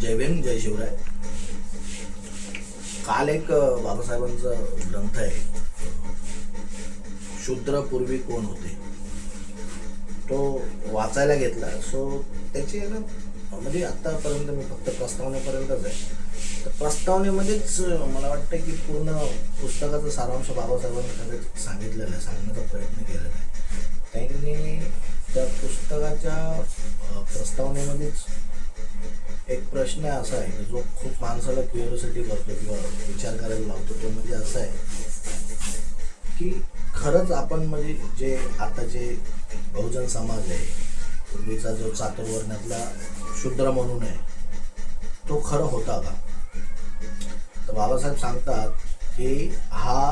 जय भीम जय शिवराय. काल एक बाबासाहेबांचा ग्रंथ आहे. शूद्र पूर्वी कोण होते? तो वाचायला घेतला. सो त्याची आहे ना म्हणजे आत्तापर्यंत मी फक्त प्रस्तावनेपर्यंतच आहे. तर प्रस्तावनेमध्येच मला वाटतं की पूर्ण पुस्तकाचा सारांश बाबासाहेबांनी सगळ्यात सांगितलेलं आहे सांगण्याचा प्रयत्न केलेला आहे. त्यांनी त्या पुस्तकाच्या प्रस्तावनेमध्येच एक प्रश्न असा आहे की जो खूप माणसाला क्युरिओसिटी करतो किंवा विचार करायला लावतो तो म्हणजे असा आहे की खरंच आपण म्हणजे जे आता जे बहुजन समाज आहे पूर्वीचा जो चातुर्वर्ण्यातला शूद्र म्हणून आहे तो खरं होता का? तर बाबासाहेब सांगतात की हा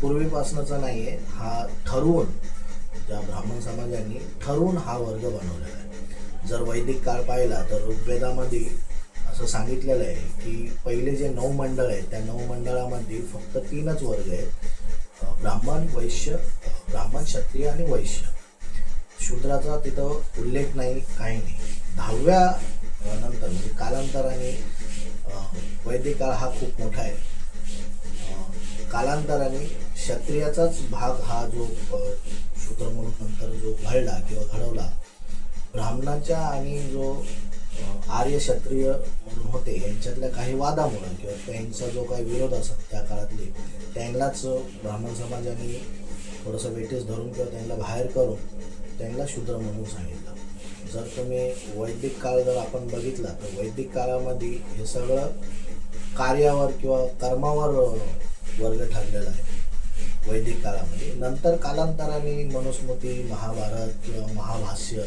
पूर्वीपासूनचा नाही आहे हा ठरवून ज्या ब्राह्मण समाजाने ठरवून हा वर्ग बनवलेला आहे. जर वैदिक काळ पाहिला तर ऋग्वेदामध्ये असं सांगितलेलं आहे की पहिले जे नऊ मंडळ आहेत त्या नऊ मंडळामध्ये फक्त तीनच वर्ग आहेत. ब्राह्मण वैश्य ब्राह्मण क्षत्रिय आणि वैश्य. शूद्राचा तिथं उल्लेख नाही काही नाही. दहाव्या नंतर म्हणजे कालांतराने वैदिक काळ हा खूप मोठा आहे. कालांतराने क्षत्रियाचाच भाग हा जो शूद्र म्हणून नंतर जो घडला किंवा घडवला ब्राह्मणाच्या आणि जो आर्य क्षत्रिय म्हणून होते यांच्यातल्या काही वादामुळं किंवा त्यांचा जो काही विरोध असत त्या काळातले त्यांनाच ब्राह्मण समाजाने थोडंसं वेटेज धरून किंवा त्यांना बाहेर करून त्यांना शूद्र म्हणून सांगितलं. जर तुम्ही वैदिक काळ जर आपण बघितला तर वैदिक काळामध्ये हे सगळं कार्यावर किंवा कर्मावर वर्ग ठरलेला आहे. वैदिक काळामध्ये. नंतर कालांतराने मनुस्मृती महाभारत किंवा महाभाष्य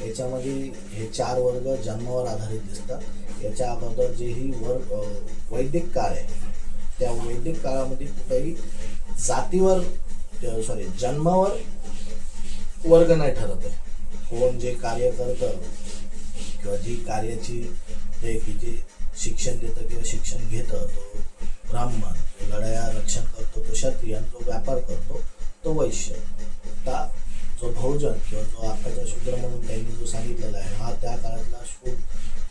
याच्यामध्ये हे चार वर्ग जन्मावर आधारित दिसतात. याच्या अगोदर जे ही वर्ग वैदिक काळ आहे त्या वैदिक काळामध्ये कुठेही जातीवर सॉरी जन्मावर वर्ग नाही ठरत आहे. कोण जे कार्य करतं किंवा जी कार्याची हे की जे शिक्षण देतं किंवा शिक्षण घेतं तो ब्राह्मण लढाया रक्षण करतो तो क्षत्रिय तो जो व्यापार करतो तो वैश्य. आता जो बहुजन किंवा जो आत्ताचा शूद्र म्हणून त्यांनी जो सांगितलेला आहे हा त्या काळातला शूर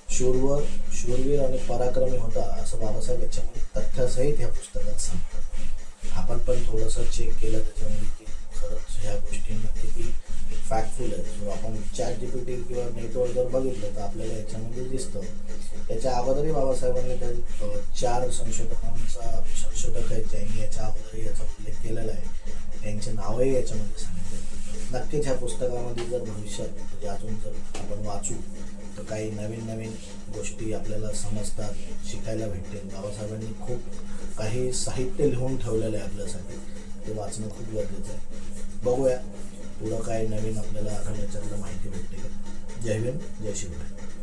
शूरवर शूरवीर आणि पराक्रमी होता असं बाबासाहेब याच्यामध्ये तथ्यासहित ह्या पुस्तकात सांगतात. आपण पण थोडंसं चेक केलं त्याच्यामध्ये की खरंच ह्या गोष्टींना किती फॅक्टफुल आहे जो आपण चॅट जीपीटी किंवा नेटवर जर बघितलं तर आपल्याला याच्यामध्ये दिसतं त्याच्या अगोदरही बाबासाहेबांनी त्या चार संशोधकांचा संशोधक आहेत ज्यांनी याच्या अगोदरही याचा उल्लेख केलेला आहे. त्यांचे नावही याच्यामध्ये सांगितले नक्कीच ह्या पुस्तकामध्ये जर भविष्यात म्हणजे अजून जर आपण वाचू तर काही नवीन नवीन गोष्टी आपल्याला समजतात शिकायला भेटतील. बाबासाहेबांनी खूप काही साहित्य लिहून ठेवलेलं आहे आपल्यासाठी. ते वाचणं खूप गरजेचं आहे. बघूया पुढं काय नवीन आपल्याला आढळल्याच्यातलं माहिती भेटते जय भीम जय शिवराय